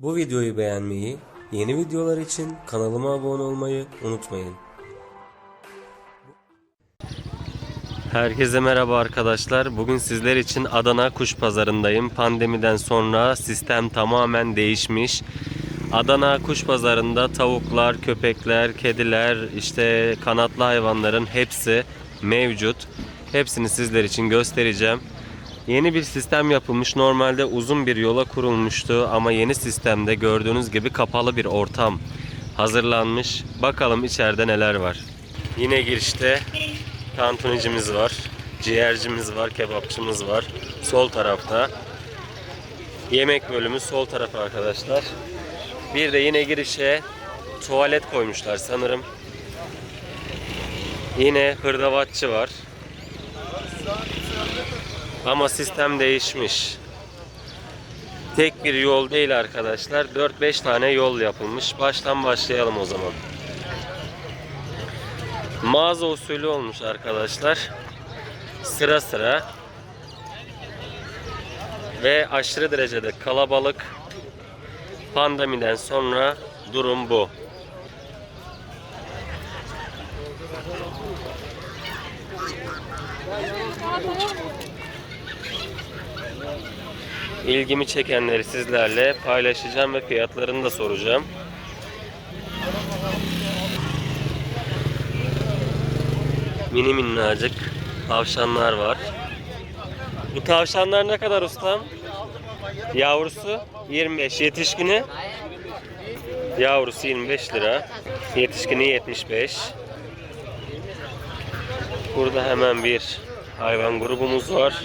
Bu videoyu beğenmeyi, yeni videolar için kanalıma abone olmayı unutmayın. Herkese merhaba arkadaşlar. Bugün sizler için Adana Kuş Pazarındayım. Pandemiden sonra sistem tamamen değişmiş. Adana Kuş Pazarında tavuklar, köpekler, kediler, işte kanatlı hayvanların hepsi mevcut. Hepsini sizler için göstereceğim. Yeni bir sistem yapılmış. Normalde uzun bir yola kurulmuştu ama yeni sistemde gördüğünüz gibi kapalı bir ortam hazırlanmış. Bakalım içeride neler var. Yine girişte tantunicimiz var, ciğercimiz var, kebapçımız var. Sol tarafta. Yemek bölümü sol taraf arkadaşlar. Bir de yine girişe tuvalet koymuşlar sanırım. Yine hırdavatçı var. Ama sistem değişmiş. Tek bir yol değil arkadaşlar. 4-5 tane yol yapılmış. Baştan başlayalım o zaman. Mağaza usulü olmuş arkadaşlar. Sıra sıra. Ve aşırı derecede kalabalık. Pandemiden sonra durum bu. İlgimi çekenleri sizlerle paylaşacağım ve fiyatlarını da soracağım. Mini minnacık tavşanlar var. Bu tavşanlar ne kadar ustam? Yavrusu 25, yetişkini Yavrusu 25 lira. Yetişkini 75. Burada hemen bir hayvan grubumuz var.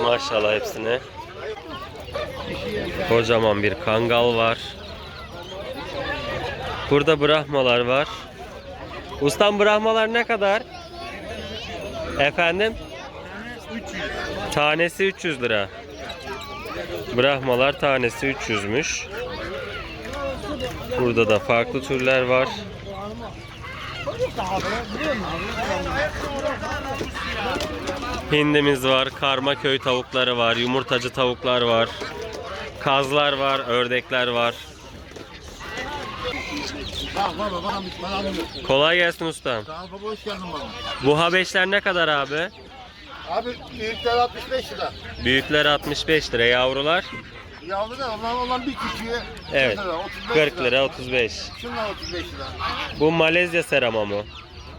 Maşallah hepsine. Kocaman bir kangal var. Burada brahmalar var. Ustam brahmalar ne kadar? Efendim? Tanesi 300 lira. Brahmalar tanesi 300'müş. Burada da farklı türler var. Hindimiz var, karma köy tavukları var, yumurtacı tavuklar var. Kazlar var, ördekler var. Kolay gelsin ustam. Sağ ol baba hoş geldin baba. Bu habeşler ne kadar abi? Abi büyükler 65 lira. Büyükler 65 lira, yavrular Yavru da onlar olan bir küçüğü Evet. 40 lira, 35 40 lira 35. Şunlar 35 lira. Bu Malezya serama mı?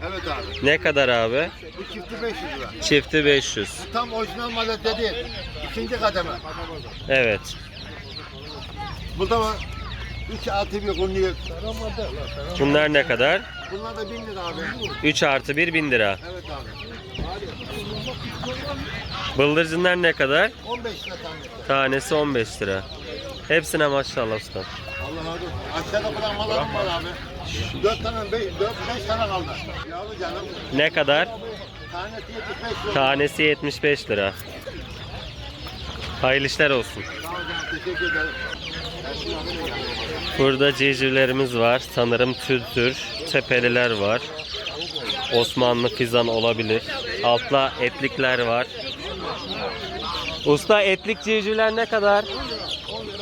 Evet abi. Ne kadar abi? Bu çifti 500 lira. Çifti 500. Bu tam orijinal malette değil. İkinci kademe. Evet. Burada var 3 artı bir kunluk. Bunlar ne kadar? Bunlar da 1000 lira abi. 3 artı 1 bin lira. Evet abi. Bıldırcınlar ne kadar? 15 lira tanesi. Tanesi 15 lira. Hepsine maşallah usta. Allah razı olsun. Aşağıda bırakmalarım var abi. 4 tane, 5, 4, 5 tane kaldı. Yavru canım. Ne kadar? Tanesi 75 lira. Tanesi 75 lira. Hayırlı işler olsun. Teşekkür ederim. Burada civcivlerimiz var. Sanırım tür tür tepeliler var. Osmanlı fizan olabilir. Altta etlikler var. Usta etlik civcivler ne kadar?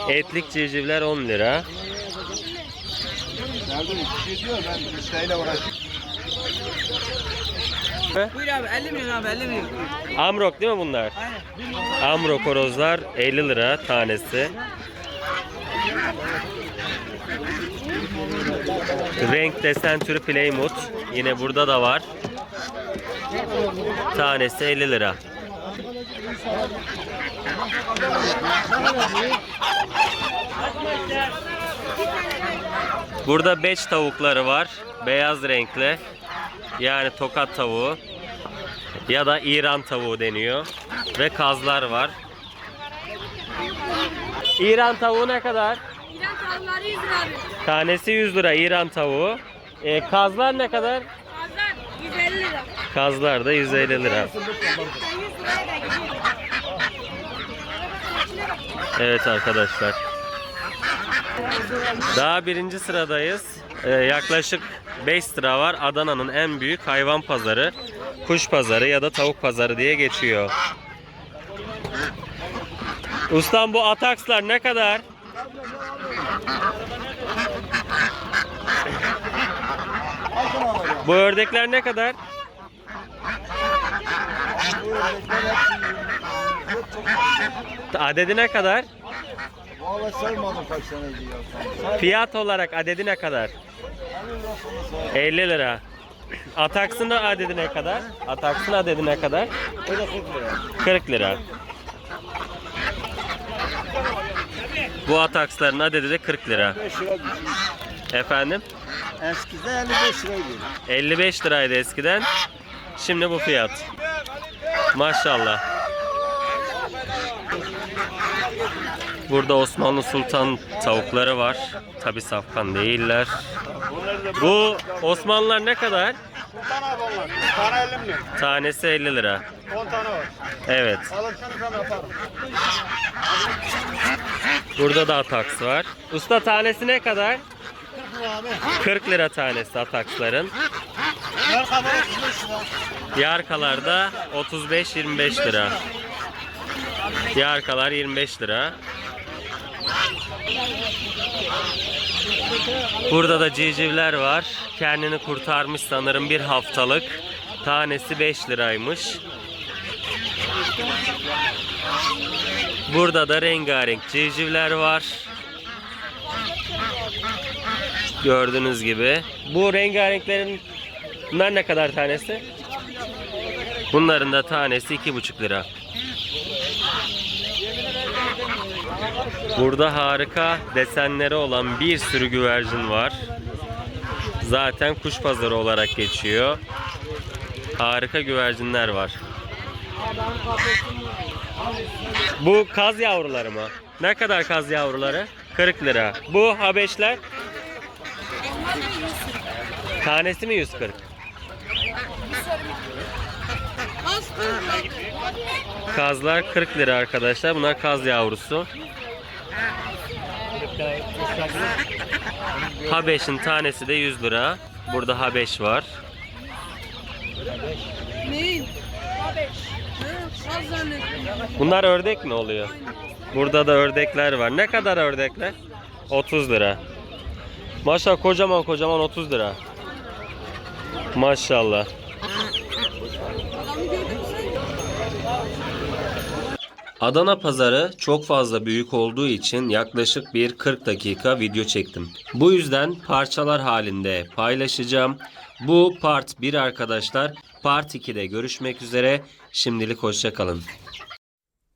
Etlik civcivler 10 lira. Nerede bir şey diyor ben müşteriyle uğraşıyorum. Buyur abi 50 milyon abi 50 milyon. Amrok değil mi bunlar? Aynen. Amrok horozlar 50 lira tanesi. Renk desen türü Plymouth. Yine burada da var. Tanesi 50 lira. Burada beç tavukları var. Beyaz renkli. Yani tokat tavuğu. Ya da İran tavuğu deniyor. Ve kazlar var. İran tavuğu ne kadar? İran tavukları 100 lira abi. Tanesi 100 lira İran tavuğu. E, kazlar ne kadar? Pazar 150 lira. Kazlar da 150 lira. 100 liraya da gidiyor. Evet arkadaşlar. Daha birinci sıradayız. Ee, yaklaşık 5 sıra var. Adana'nın en büyük hayvan pazarı. Kuş pazarı ya da tavuk pazarı diye geçiyor. Ustam bu atakslar ne kadar? Bu ördekler ne kadar? Adedi ne kadar? Valla saymadım kaç taneydi ya. Fiyat olarak adedi ne kadar? 50 lira. Ataksın da adedi ne kadar? Ataksın adedi ne kadar? O da 40 lira. 40 lira. Bu ataksların adedi de 40 lira. 5 lira. Efendim? Eskiden 55 liraydı. 55 liraydı eskiden. Şimdi bu fiyat. Maşallah. Burada Osmanlı Sultan tavukları var. Tabi safkan değiller. Bu Osmanlılar ne kadar? 10 tane abi onlar. Tane 50 mi? Tanesi 50 lira. 10 tane var. Evet. Burada da ataks var. Usta tanesi ne kadar? 40 lira abi. 40 lira tanesi ataksların. Her kadar 35 lira. Yarkalarda 35-25 lira. Yarkalar 25 lira. Burada da civcivler var. Kendini kurtarmış sanırım bir haftalık. Tanesi 5 liraymış. Burada da rengarenk civcivler var. Gördüğünüz gibi. Bu rengarenklerin bunlar ne kadar tanesi? Bunların da tanesi iki buçuk lira. Burada harika desenleri olan bir sürü güvercin var. Zaten kuş pazarı olarak geçiyor. Harika güvercinler var. Bu kaz yavruları mı? Ne kadar kaz yavruları? 40 lira. Bu habeşler? Tanesi mi 140? Kazlar 40 lira arkadaşlar. Bunlar kaz yavrusu. Habeş'in tanesi de 100 lira. Burada Habeş var. Bunlar ördek mi oluyor? Burada da ördekler var. Ne kadar ördekler? 30 lira. Maşallah kocaman kocaman 30 lira. Maşallah. Adana pazarı çok fazla büyük olduğu için yaklaşık bir 40 dakika video çektim. Bu yüzden parçalar halinde paylaşacağım. Bu part 1 arkadaşlar. Part 2'de görüşmek üzere. Şimdilik hoşçakalın.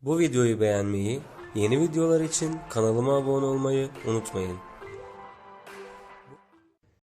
Bu videoyu beğenmeyi, yeni videolar için kanalıma abone olmayı unutmayın.